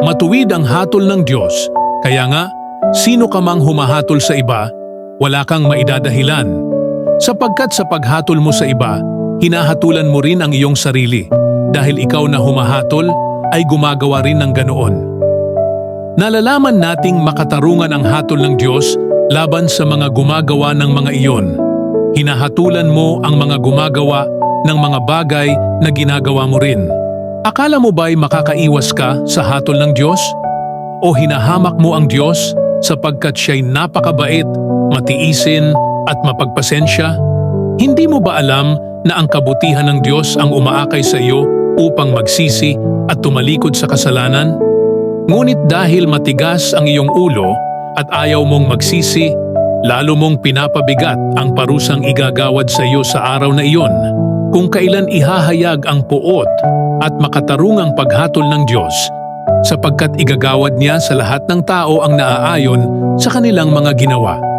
Matuwid ang hatol ng Diyos, kaya nga, sino ka mang humahatol sa iba, wala kang maidadahilan. Sapagkat sa paghatol mo sa iba, hinahatulan mo rin ang iyong sarili, dahil ikaw na humahatol ay gumagawa rin ng ganoon. Nalalaman nating makatarungan ang hatol ng Diyos laban sa mga gumagawa ng mga iyon. Hinahatulan mo ang mga gumagawa ng mga bagay na ginagawa mo rin. Akala mo ba'y makakaiwas ka sa hatol ng Diyos? O hinahamak mo ang Diyos sapagkat siya'y napakabait, matiisin at mapagpasensya? Hindi mo ba alam na ang kabutihan ng Diyos ang umaakay sa iyo upang magsisi at tumalikod sa kasalanan? Ngunit dahil matigas ang iyong ulo at ayaw mong magsisi, lalo mong pinapabigat ang parusang igagawad sa iyo sa araw na iyon kung kailan ihahayag ang puot at makatarungang paghatol ng Diyos sapagkat igagawad niya sa lahat ng tao ang naaayon sa kanilang mga ginawa.